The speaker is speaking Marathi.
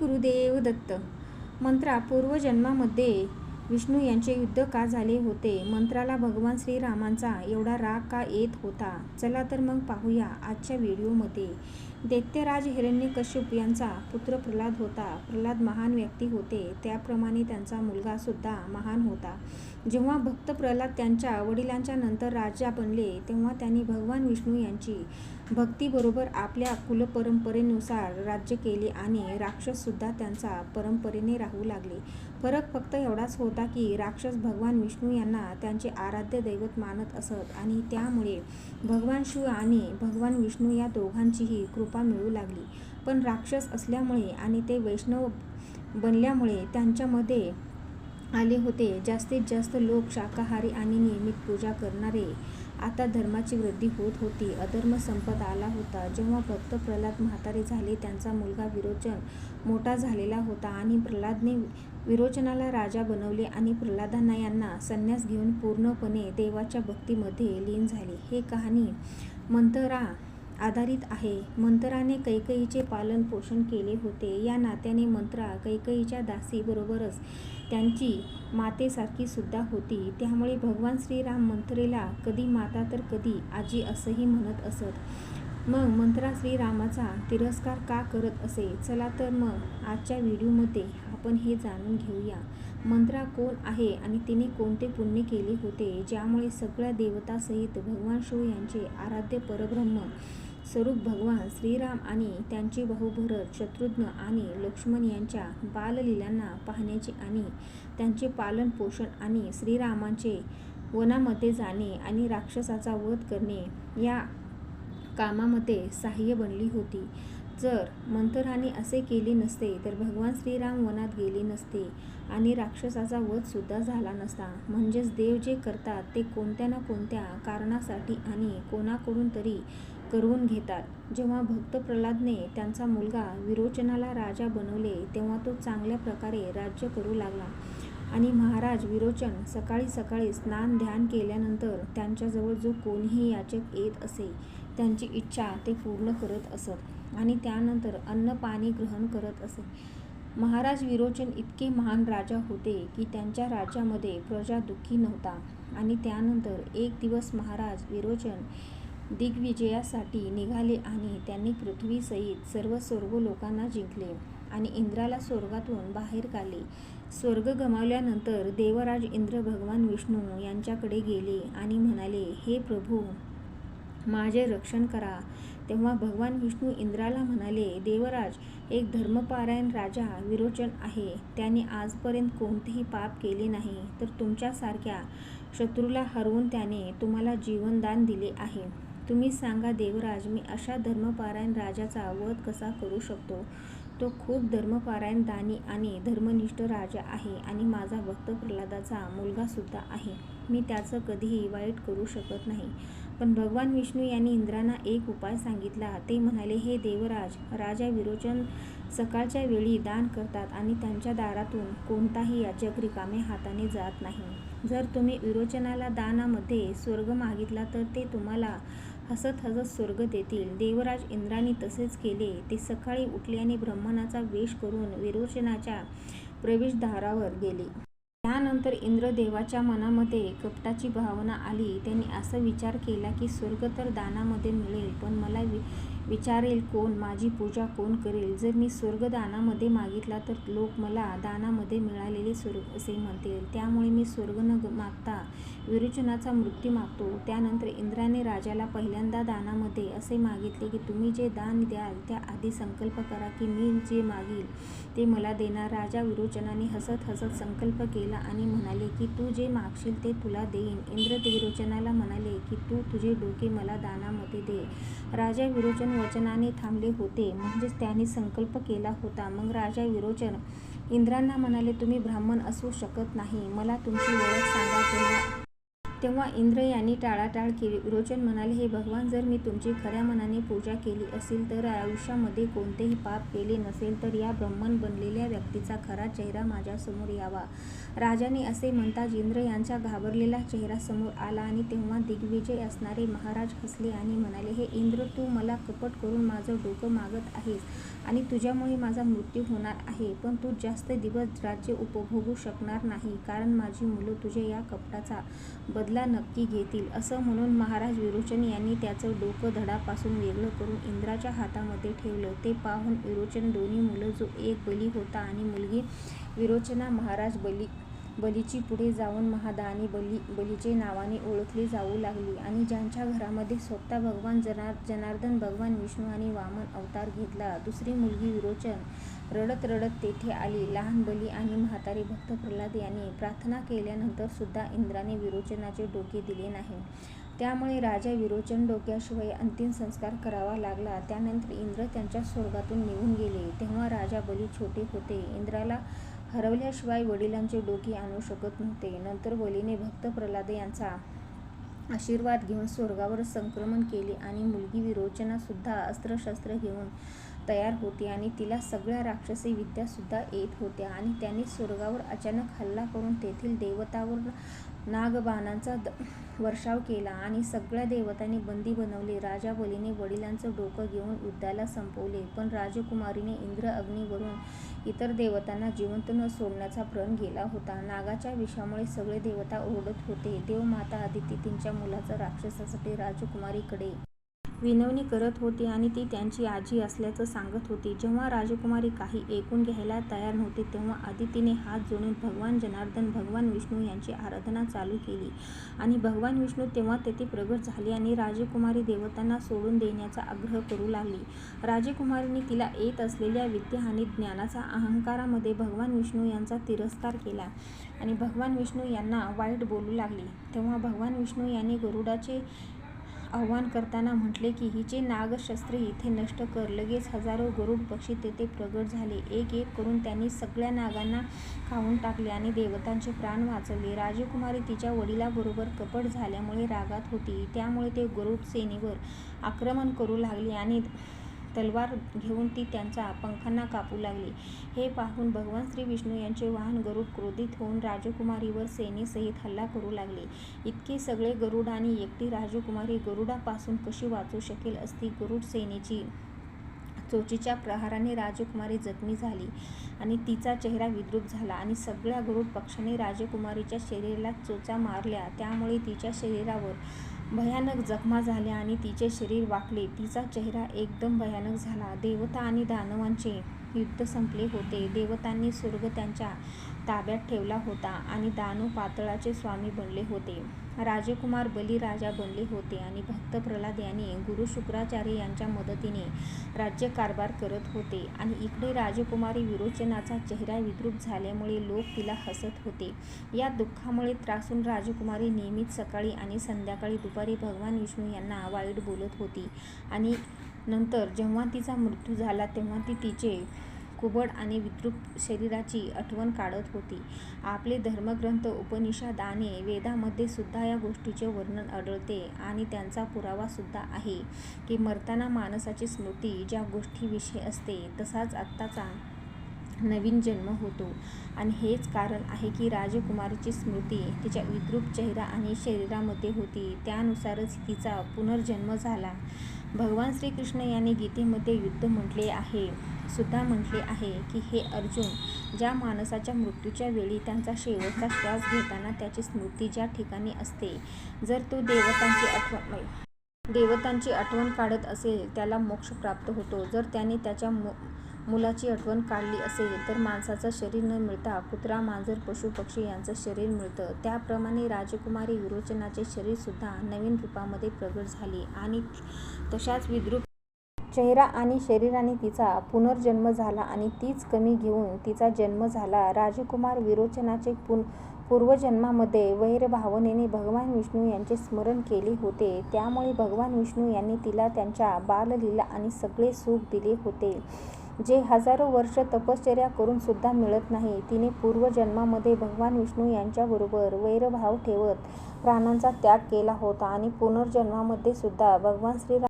गुरुदेव दत्त मंत्रा पूर्वजन्मामध्ये विष्णू यांचे युद्ध का झाले होते? मंत्राला भगवान श्रीरामांचा एवढा राग का येत होता? चला तर मग पाहूया आजच्या व्हिडिओमध्ये. दैत्यराज हिरण्यकश्यप यांचा पुत्र प्रल्हाद होता. प्रल्हाद महान व्यक्ती होते. त्याप्रमाणे त्यांचा मुलगा सुद्धा महान होता. जेव्हा भक्त प्रल्हाद त्यांच्या वडिलांच्या नंतर राजा बनले तेव्हा त्यांनी भगवान विष्णू यांची भक्तीबरोबर आपल्या कुलपरंपरेनुसार राज्य केले आणि राक्षससुद्धा त्यांचा परंपरेने राहू लागले. फरक फक्त एवढाच होता होता की राक्षस भगवान विष्णू यांना त्यांचे आराध्य दैवत मानत असत आणि त्यामुळे भगवान शिव आणि भगवान विष्णू या दोघांचीही कृपा मिळू लागली. पण राक्षस असल्यामुळे आणि ते वैष्णव बनल्यामुळे त्यांच्यामध्ये आले होते. जास्तीत जास्त लोक शाकाहारी आणि नियमित पूजा करणारे आता धर्माची वृद्धी होत होती. अधर्म संपत आला होता. जेव्हा भक्त प्रल्हाद म्हातारे झाले त्यांचा मुलगा विरोचन मोठा झालेला होता आणि प्रल्हादने विरोचनाला राजा बनवले आणि प्रल्हादांना यांना संन्यास घेऊन पूर्णपणे देवाच्या भक्तीमध्ये लीन झाले. हे कहाणी मंतरा आधारित आहे. मंत्राने कैकईचे पालन पोषण केले होते. या नात्याने मंत्रा कैकईच्या दासीबरोबरच त्यांची मातेसारखी सुद्धा होती. त्यामुळे भगवान श्रीराम मंत्रेला कधी माता तर कधी आजी असंही म्हणत असत. मग मंत्रा श्रीरामाचा तिरस्कार का करत असे? चला तर मग आजच्या व्हिडिओमध्ये आपण हे जाणून घेऊया. मंत्रा कोण आहे आणि तिने कोणते पुण्य केले होते? ज्यामुळे सगळ्या देवतासहित भगवान शिव यांचे आराध्य परब्रह्म स्वरूप भगवान श्रीराम आणि त्यांचे भाऊ भरत शत्रुघ्न आणि लक्ष्मण यांच्या बाललीलांना पाहण्याचे आणि त्यांचे पालन पोषण आणि श्रीरामांचे वनामध्ये जाणे आणि राक्षसाचा वध करणे या कामामध्ये सहाय्य बनली होती. जर मंथराने असे केले नसते तर भगवान श्रीराम वनात गेले नसते आणि राक्षसाचा वधसुद्धा झाला नसता. म्हणजेच देव जे करतात ते कोणत्या ना कोणत्या कारणासाठी आणि कोणाकडून तरी करून घेतात. जेव्हा भक्त प्रल्हादने त्यांचा मुलगा विरोचनाला राजा बनवले तेव्हा तो चांगल्या प्रकारे राज्य करू लागला. आणि महाराज विरोचन सकाळी सकाळी स्नान ध्यान केल्यानंतर त्यांच्याजवळ जो कोणीही याचक येत असे त्यांची इच्छा ते पूर्ण करत असत आणि त्यानंतर अन्न पाणी ग्रहण करत असे. महाराज विरोचन इतके महान राजा होते की त्यांच्या राज्यामध्ये प्रजा दुःखी नव्हता. आणि त्यानंतर एक दिवस महाराज विरोचन दिग्विजयासाठी निघाले आणि त्यांनी पृथ्वीसहित सर्व स्वर्ग लोकांना जिंकले आणि इंद्राला स्वर्गातून बाहेर काढले. स्वर्ग गमावल्यानंतर देवराज इंद्र भगवान विष्णू यांच्याकडे गेले आणि म्हणाले हे प्रभू माझे रक्षण करा. तेव्हा भगवान विष्णू इंद्राला म्हणाले देवराज एक धर्मपारायण राजा विरोचन आहे. त्याने आजपर्यंत कोणतेही पाप केले नाही तर तुमच्यासारख्या शत्रूला हरवून त्याने तुम्हाला जीवनदान दिले आहे. तुम्ही सांगा देवराज मी अशा धर्मपारायण राजाचा वध कसा करू शकतो? तो खूप धर्मपारायण दानी आणि धर्मनिष्ठ राजा आहे आणि माझा भक्त प्रल्हादाचा मुलगासुद्धा आहे. मी त्याचं कधीही वाईट करू शकत नाही. पण भगवान विष्णू यांनी इंद्रांना एक उपाय सांगितला. ते म्हणाले हे देवराज राजा विरोचन सकाळच्या वेळी दान करतात आणि त्यांच्या दारातून कोणताही याचक रिकामे हाताने जात नाही. जर तुम्ही विरोचनाला दानामध्ये स्वर्ग मागितला तर ते तुम्हाला हसत हसत स्वर्ग देतील. देवराज इंद्राने तसेच केले. ते सकाळी उठले आणि ब्रह्मणाचा वेश करून विरोचनाच्या प्रवेशद्वारावर गेले. त्यानंतर इंद्रदेवाच्या मनामध्ये कपटाची भावना आली. त्यांनी असा विचार केला की स्वर्ग तर दानामध्ये मिळेल पण मला वि विचारेल कोण? माझी पूजा कोण करेल? जर मी स्वर्ग दानामध्ये मागितला तर लोक मला दानामध्ये मिळालेले स्वर्ग असे म्हणतील. त्यामुळे मी स्वर्ग न मागता विरोचनाचा मृत्यू मागतो. त्यानंतर इंद्राने राजाला पहिल्यांदा दानामध्ये असे मागितले की तुम्ही जे दान द्याल त्याआधी संकल्प करा की मी जे मागील ते मला देणार. राजा विरोचनाने हसत हसत संकल्प केला आणि म्हणाले की तू जे मागशील ते तुला देईन. इंद्र विरोचनाला म्हणाले की तू तुझे डोके मला दानामध्ये दे. राजा विरोचन वचनाने थांबले होते म्हणजेच त्याने संकल्प केला होता मग राजा विरोचन इंद्रांना म्हणाले तुम्ही ब्राह्मण असू शकत नाही मला तुमची ओळख सांगा तेव्हा तेव्हा इंद्र यांनी टाळाटाळ केली. विरोचन म्हणाले, हे भगवान, जर मी तुमची खऱ्या मनाने पूजा केली असेल तर आयुष्यामध्ये कोणतेही पाप केले नसेल तर या ब्राह्मण बनलेल्या व्यक्तीचा खरा चेहरा माझ्यासमोर यावा. राजाने असे म्हणताच इंद्र यांचा घाबरलेला चेहरा समोर आला आणि तेव्हा दिग्विजय असणारे महाराज हसले आणि म्हणाले, हे इंद्र, तू मला कपट करून माझं डोकं मागत आहेस आणि तुझ्यामुळे माझा मृत्यू होणार आहे. पण तू जास्त दिवस राज्य उपभोगू शकणार नाही, कारण माझी मुलं तुझ्या या कपटाचा बदला नक्की घेतील. असं म्हणून महाराज विरोचन यांनी त्याचं डोकं धडापासून वेगळं करून इंद्राच्या हातामध्ये ठेवलं. ते पाहून विरोचन दोन्ही मुलं, जो एक बली होता आणि मुलगी विरोचना महाराज बली बलीची पुढे जाऊन महादानी बलीचे नावाने ओळखली जाऊ लागली आणि ज्यांच्या घरामध्ये स्वतः भगवान जनार्दन, भगवान विष्णू आणि वामन अवतार घेतला. दुसरी मुलगी विरोचन रडत रडत तेथे आली. लहान बली आणि म्हातारे भक्त प्रल्हाद यांनी प्रार्थना केल्यानंतर सुद्धा इंद्राने विरोचनाचे डोके दिले नाही. त्यामुळे राजा विरोचन डोक्याशिवाय अंतिम संस्कार करावा लागला. त्यानंतर इंद्र त्यांच्या स्वर्गातून निघून गेले. तेव्हा राजा बली छोटे होते. इंद्राला हरवल्याशिवाय वडिलांचे डोके आणू शकत नव्हते. नंतर वलीने भक्त प्रल्हाद यांचा आशीर्वाद घेऊन स्वर्गावर संक्रमण केले आणि मुलगी विरोचनासुद्धा अस्त्रशस्त्र घेऊन तयार होती आणि तिला सगळ्या राक्षसी विद्यासुद्धा येत होत्या आणि त्याने स्वर्गावर अचानक हल्ला करून तेथील देवतावर नागबाणांचा द वर्षाव केला आणि सगळ्या देवतांनी बंदी बनवली राजा बलीने वडिलांचं डोकं घेऊन युद्धाला संपवले. पण राजकुमारीने इंद्र, अग्नीवरून इतर देवतांना जिवंत न सोडण्याचा प्रण गेला होता. नागाच्या विषामुळे सगळे देवता ओरडत होते. देवमाता आदिती तिच्या मुलाचं राक्षसासाठी राजकुमारीकडे विनवणी करत होती आणि ती त्यांची आजी असल्याचं सांगत होती. जेव्हा राजकुमारी काही ऐकून घ्यायला तयार नव्हती तेव्हा आदितीने हात जोडून भगवान जनार्दन, भगवान विष्णू यांची आराधना चालू केली आणि भगवान विष्णू तेव्हा तेथे प्रगट झाली आणि राजकुमारी देवतांना सोडून देण्याचा आग्रह करू लागली. राजकुमारीने तिला येत असलेल्या विद्या आणि ज्ञानाचा अहंकारामध्ये भगवान विष्णू यांचा तिरस्कार केला आणि भगवान विष्णू यांना वाईट बोलू लागली. तेव्हा भगवान विष्णू यांनी गरुडाचे आव्हान करताना म्हटले की, हिचे नागशस्त्र इथे नष्ट कर. लगेच हजारो गरुड पक्षी तेथे प्रगट झाले. एक एक करून त्यांनी सगळ्या नागांना खाऊन टाकले आणि देवतांचे प्राण वाचवले. राजकुमारी तिच्या वडिलाबरोबर कपट झाल्यामुळे रागात होती. त्यामुळे ते गरुड सेनेवर आक्रमण करू लागले आणि तलवार घेऊन ती त्यांच्या पंखांना कापू लागली. हे पाहून भगवान श्री विष्णू यांचे वाहन गरुड क्रोधित होऊन राजकुमारीवर सेनेसहित हल्ला करू लागले. इतके सगळे गरुड आणि एकटी राजकुमारी गरुडापासून कशी वाचू शकेल असती? गरुड सेनेची चोचीच्या प्रहाराने राजकुमारी जखमी झाली आणि तिचा चेहरा विद्रूप झाला आणि सगळ्या गरुड पक्षाने राजकुमारीच्या शरीराला चोचा मारल्या. त्यामुळे तिच्या शरीरावर भयानक जखमा झाल्या आणि तिचे शरीर वाकले. तिचा चेहरा एकदम भयानक झाला. देवता आणि दानवांचे युद्ध संपले होते. देवतांनी स्वर्ग त्यांच्या ताब्यात ठेवला होता आणि दानू पातळाचे स्वामी बनले होते. राजकुमार बलिराजा बनले होते आणि भक्त प्रल्हाद यांनी गुरु शुक्राचार्य यांच्या मदतीने राज्यकारभार करत होते आणि इकडे राजकुमारी विरोचनाचा चेहरा विद्रूप झाल्यामुळे लोक तिला हसत होते. या दुःखामुळे त्रासून राजकुमारी नियमित सकाळी आणि संध्याकाळी, दुपारी भगवान विष्णू यांना वाईट बोलत होती आणि नंतर जेव्हा तिचा मृत्यू झाला तेव्हा ती तिचे कुबड आणि विद्रुप शरीराची आठवण काढत होती. आपले धर्मग्रंथ उपनिषद आणि सुद्धा या गोष्टीचे वर्णन आढळते आणि त्यांचा पुरावा सुद्धा आहे की मरताना माणसाची स्मृती ज्या गोष्टीविषयी असते तसाच आत्ताचा नवीन जन्म होतो आणि हेच कारण आहे की राजकुमारीची स्मृती तिच्या विद्रूप चेहरा आणि शरीरामध्ये होती. त्यानुसारच तिचा पुनर्जन्म झाला. भगवान श्रीकृष्ण यांनी गीतेमध्ये युद्ध म्हटले आहे सुद्धा म्हटले आहे की, हे अर्जुन, ज्या माणसाच्या मृत्यूच्या वेळी त्यांचा शेवटचा श्वास घेताना त्याची स्मृती ज्या ठिकाणी असते, जर तो देवतांची आठवण देवतांची आठवण काढत असेल त्याला मोक्ष प्राप्त होतो. जर त्याने त्याच्या मुलाची आठवण काढली असेल तर माणसाचं शरीर न मिळता कुत्रा, मांजर, पशुपक्षी यांचं शरीर मिळतं. त्याप्रमाणे राजकुमारी विरोचनाचे शरीरसुद्धा नवीन रूपामध्ये प्रगट झाले आणि तशाच विद्रूप चेहरा आणि शरीराने तिचा पुनर्जन्म झाला आणि तीच कमी घेऊन तिचा जन्म झाला. राजकुमार विरोचनाचे पुन पूर्वजन्मामध्ये वैरभावनेने भगवान विष्णू यांचे स्मरण केले होते. त्यामुळे भगवान विष्णू यांनी तिला त्यांच्या बाललीला आणि सगळे सुख दिले होते. जे हजारो वर्ष तपश्चर्या करून सुद्धा मिळत नाही. तिने पूर्वजन्मामध्ये भगवान विष्णू यांच्याबरोबर वैरभाव ठेवत प्राणांचा त्याग केला होता आणि पुनर्जन्मामध्ये सुद्धा भगवान श्रीराम